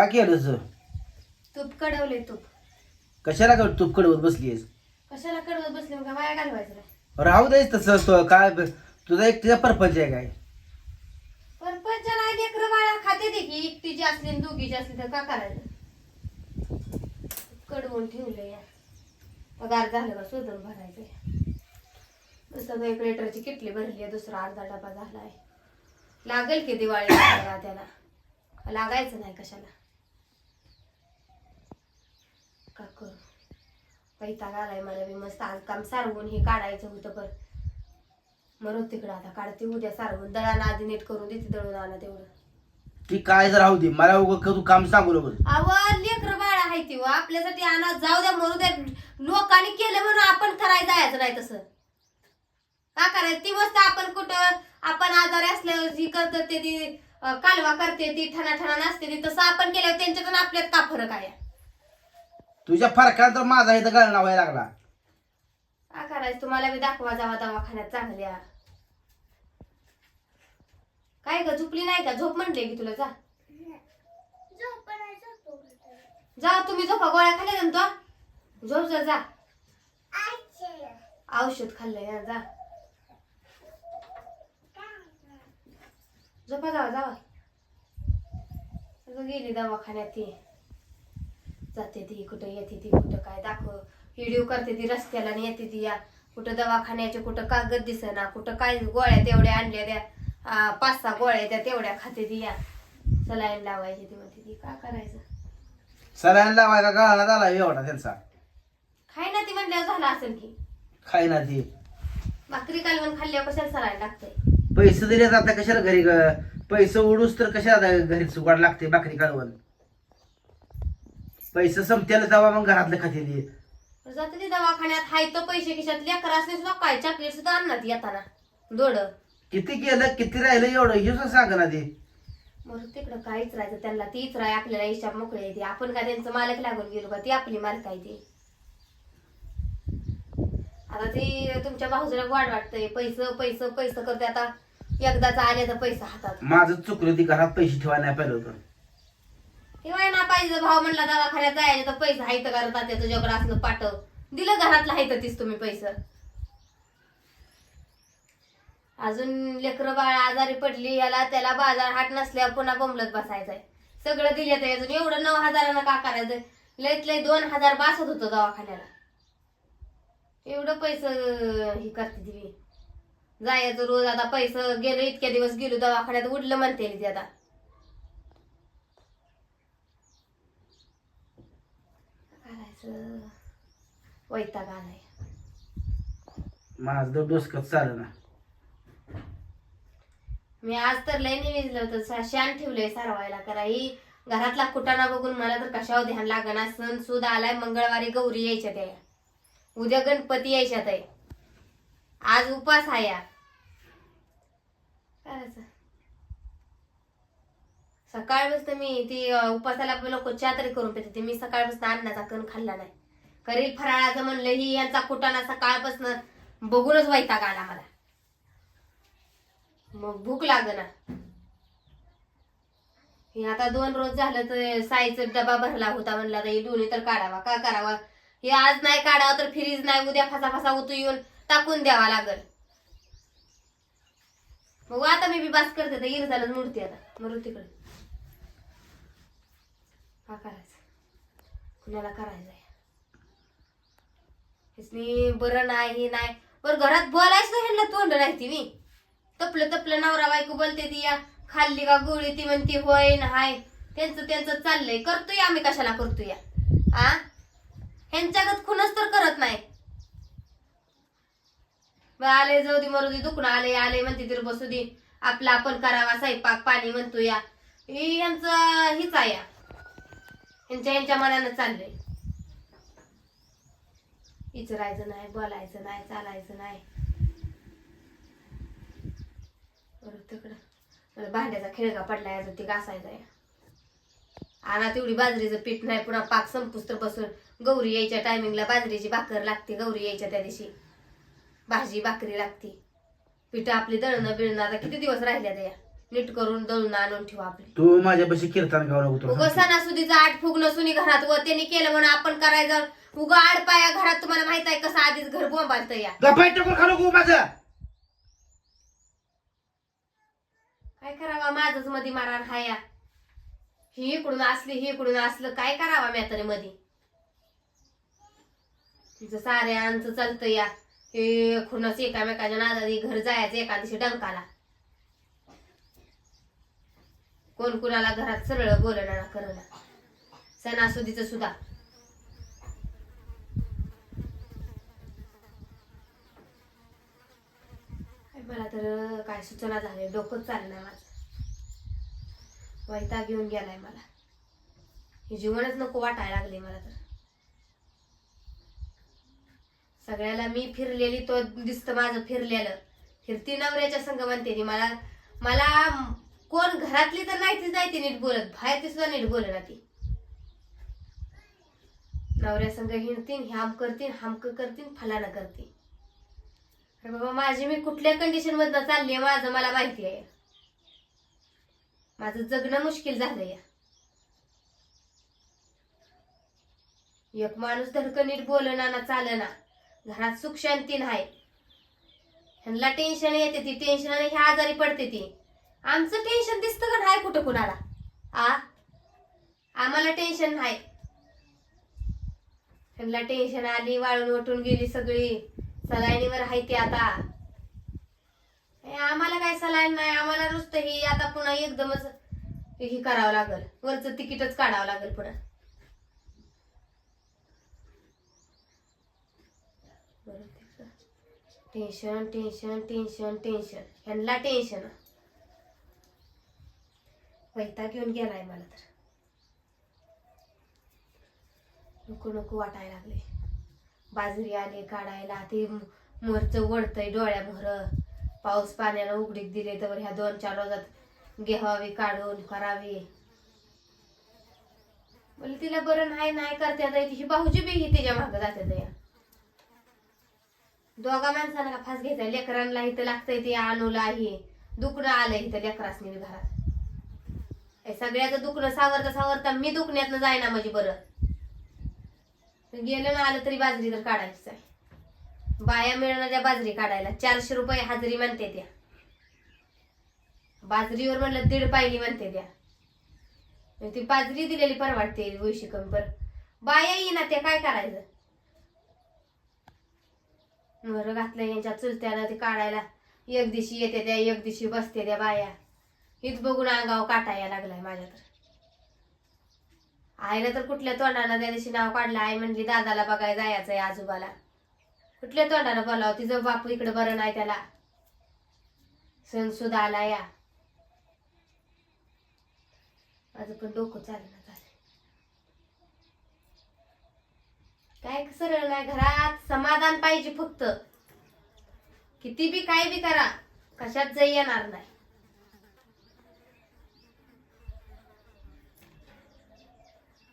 काय केलं तूप कडवले तूप. कशाला का तूप कडवत बसलीस कशाला कडवत बसले मग? वाया घालवायचं नाही राहू दे तसं तो काय तुझा एकटीचा परपंच आहे काय? पण पंचना लेकर बाळा खाते ते की. एकटीची असली आणि दोघीची असली तर का करायचं? कडवून ठेवलं या. पगार झालं का शोधून भरायचं नुसतं एक लिटरची किटली भरली आहे दुसरा अर्धा डबा झालाय. लागेल की दिवाळी त्याला लागायचं नाही कशाला का करू पैता घालाय मला बी मस्त आज काम सारवून हे काढायचं होतं पण मरू तिकडं आता काढते उद्या सारवून. दळाला आधी नीट करून देते दळून आणा तेवढं. ती काय जर राहू दे मला उगं तू काम सांगू नको. अव लेकर बाळा आहे ती व. आपल्यासाठी आणा जाऊ द्या मरू द्या. लोकांनी केलं म्हणून आपण करायला जायचं नाही तसं. का करायचं? ती मस्त आपण कुठं आपण आजारी असल्यावर जी करतात ते ती अं, कालवा करते ती ठणा ठणा नसते ती तसं आपण केल्यावर त्यांच्यात आणि आपल्यात का फरक आहे? तुझ्या फरकानं तर माझा इथं गळणा व्हायला लागला. काय करायचं? तुम्हाला मी दाखवा जावा दवाखान्यात चांगल्या. काय ग झोपली नाही का? झोप म्हणले की तुला जा. जा तुम्ही झोपा गोळ्या खाल्ल्या ना तो झोप जा जा. औषध खाल्लंय ना जा. झोपा जावा जावा. गेली दवाखान्यात ती. जाते ती कुठं येते ती कुठं काय दाखव. व्हिडिओ करते ती रस्त्याला आणि येते ती या. कुठं दवाखान्याचे कुठं कागद दिसेना कुठं काय गोळ्या तेवढ्या आणल्या त्या. पाच सहा गोळ्या त्या तेवढ्या खाते ती या. सलाईन लावायची ती म्हणते ती का करायचं? सलाईन लावायला गळणा झाला एवढा त्यांचा. खाय ना ती म्हणल्यावर झालं असेल की. खाय ना ती. भाकरी कालवून खाल्ल्यावर कशाला सलाईन लागतंय? पैसे दिले जातात कशाला घरी ग- पैसे उडूस तर कशाला घरी चुकाड लागते भाकरी काढवून पैसे संपत्याला जावा मग घरातलं खाते ती तर जाते ती दवाखान्यात. हाय तो पैसे खिशात. लेकर असले सुद्धा काय चॉकलेट सुद्धा आणणार येताना. दोड किती केलं किती राहिलं एवढं? हे सुद्धा सांग ना ती. मग तिकडं. काहीच राहायचं त्यांना. तीच राय. आपल्याला हिशाब मोकळे येते आपण का त्यांचं मालक लागून गेलो का ती आपली मालक आहे ती. आता ती तुमच्या भाऊजीला वाढ वाटतंय. पैसे पैसे पैसे करते आता. एकदाच आले तर पैसा हातात. माझं चुकलं ती घरात पैसे ठेवायला नाही पाहिलं होतं. तेव्हा ना पाहिजे भाव म्हणला दवाखान्यात जायचं तर पैसा हायत करतात त्याचं जगड असलं पाठव दिलं घरातलं हायत तीच तुम्ही पैसे. अजून लेकरं बाळ आजारी पडली याला त्याला बाजार हाट नसल्यावर पुन्हा बोंबलत बसायचंय. सगळं दिलं तर अजून. एवढं नऊ हजारानं का करायचं? लयत लय दोन हजार बासत होतं दवाखान्याला. एवढं पैसे हे करते ती. जायचं रोज. आता पैसे गेलो इतक्या दिवस गेलो दवाखान्यात. उडलं म्हणते ती आता. वैताग आलाय. माझं तर डोसकत चाललं ना? मी आज तर लय निवेदलं होतं शान ठेवलंय सारवायला करा ही घरातला कुटाणा बघून मला तर कशावर ध्यान लागणार सण सुद आलाय मंगळवारी गौरी यायच्या त्या. उद्या गणपती यायच्यात आहे आज उपास आहे या करायचं सकाळपासून मी ती उपासाला लोक चहा तरी करून पिते ती मी सकाळपासून अन्नाचा कण खाल्ला नाही. करील फराळाचं म्हणलं ही यांचा कुटाणा सकाळपासून बघूनच वैताग आला मला. मग भूक लागना. हे आता दोन रोज झालं तर साईचा डबा भरला होता म्हणला आता हे दोन्ही तर काढावा. का करावा? हे आज नाही काढावं तर फ्रीज नाही उद्या फसा फसा उतू येऊन टाकून द्यावा लागल. मग आता मी बी बास करते तर येईल झालं मूर्ती आता. मरू तिकडे का करायचं? कुणाला करायचंय? बरं नाही हे नाही. बरं घरात बोलायच नाही ह्यांना तोंड नाही ती मी? तपलं तपलं नवरा बायको बोलते ती या. खाल्ली का गोळी ती म्हणती होय ना हाय त्यांचं त्यांचं चाललंय. करतोय आम्ही कशाला करतो या आ? ह्यांच्यागत खुनच तर करत नाही. आले जाऊ दे मरू दे दुखणं आले आले म्हणते तर बसू दे. आपला आपण करावा स्वयंपाक पाणी म्हणतो या. हे यांचं हीच आहे या. यांच्या यांच्या मनानं चाललंय. इचरायचं नाही बोलायचं नाही चालायचं नाही. बरं तिकडं. मला भांड्याचा खिळगा पडलाय अजून ते घासायचा आणा तेवढी बाजरीचं पीठ नाही पुन्हा पाक संपूस तर बसून. गौरी यायच्या टायमिंगला बाजरीची भाकर लागते गौरी यायच्या त्या दिवशी. भाजी भाकरी लागते. पीठ आपली दळणं बिळणं आता किती दिवस राहिल्या त्या नीट करून दळून आणून ठेवा आपली. तू माझ्यापाशी कीर्तन गाव नको तुला उगा सांगतो. सणासुदीचा आठ फुग नसुनी घरात. व त्यांनी केलं म्हणून आपण करायचं. उगा आड पाया घरात तुम्हाला माहीत आहे कसं आधीच घर बोंबालतं या. टाकून माझं. काय करावा? माझच मध्ये मारान हाया ही इकडून असली ही इकडून असलं काय करावा म्या तरी मध्ये तिचं साऱ्यांचं चालतं या. हे खुनच एकामेकाच्या नादाने घर जायचं एका दिवशी डंकाला. कोण कुणाला घरात सरळ बोलणार करणार सणासुदीचं सुद्धा. मला तर काय सूचना झाले डोकंच चालणार माझं. वैताग घेऊन गेलाय मला. हे जीवनच नको वाटायला लागले मला तर. सगळ्याला मी फिरलेली तो दिसतं माझं फिरलेलं. फिरती नवऱ्याच्या संग म्हणते मला मला कोण घरातली तर नाही तीच नाही ती नीट बोलत बाहेर ती सुद्धा नीट बोलत ना ती नवऱ्या संघ हिंडतीन ह्याम करतीन हमक करतीन फलाना करतीन. अरे बाबा माझी मी कुठल्या कंडिशन मधनं चालली आहे माझं मला माहिती आहे. माझं जगणं मुश्किल झालं या एक माणूस धडकं नीट बोलना ना चालना घरात सुख शांती नाही. ह्यांना टेन्शन येते ती टेन्शन आणि ह्या आजारी पडते ती. आमचं टेन्शन दिसतं का नाही कुठं कुणाला? आ? आम्हाला टेन्शन नाही. ह्यांना टेन्शन आली वाळून वटून गेली सगळी. सलाईनीवर आहे ती आता. आम्हाला काय सलाईन नाही? आम्हाला नुसतं ही आता पुन्हा एकदमच हे करावं लागल. वरचं तिकीटच काढावं लागेल पुन्हा टेन्शन टेन्शन टेन्शन टेन्शन ह्यांना टेन्शन वैताग घेऊन गेलाय मला तर. नको नको वाटायला लागले. बाजरी आले काढायला ते मोरच वडतय डोळ्यामोहर पाऊस पाण्याला उघडीक दिले तर ह्या दोन चार रोजात घ्यावी काढून करावी. बोल तिला बरं नाही नाही करते आता ही भाऊजी बी ही तिच्या मागं जाते या दोघा माणसांना का फास घ्यायचा लेकरांना इथं लागतंय ते आणूला हे दुखणं आलंय इथं लेकरासनी घरात. हे सगळ्याचं दुखणं सावरता सावरता मी दुखण्यातनं जायना म्हणजे बरं. गेलं ना आलं तरी बाजरी तर काढायचीच आहे. बाया मिळणार त्या बाजरी काढायला. चारशे रुपये हाजरी म्हणते त्या. बाजरीवर म्हणलं दीड पाहिली म्हणते त्या. ती बाजरी दिलेली परवाडते वैशी कमी पर. बाया येईना त्या काय करायचं? घर घातलं यांच्या चुलत्यानं ते काढायला. एक दिवशी येते त्या एक दिवशी बसते त्या बाया. हीच बघून अंगाव काटाया लागलाय माझ्या तर. आईला तर कुठल्या तोंडानं त्या दिवशी नाव काढलं आई म्हणली दादाला बघायला जायचंय आजोबाला. कुठल्या तोंडानं बोलावं? तिचं बापू इकडे बरं नाही त्याला. सण सुद्धा आला या. माझं पण डोकं चालना झालं काय सरळ नाही घरात समाधान पाहिजे फक्त. किती बी काय बी करा कशात जाई येणार नाही.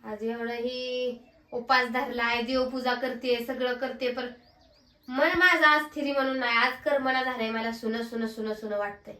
आज एवढं ही उपास धरलाय देवपूजा करते सगळं करते पण मन माझं अस्थिरी म्हणून नाही. आज कर मना झालंय मला सुन सुन सुन सुन वाटतंय.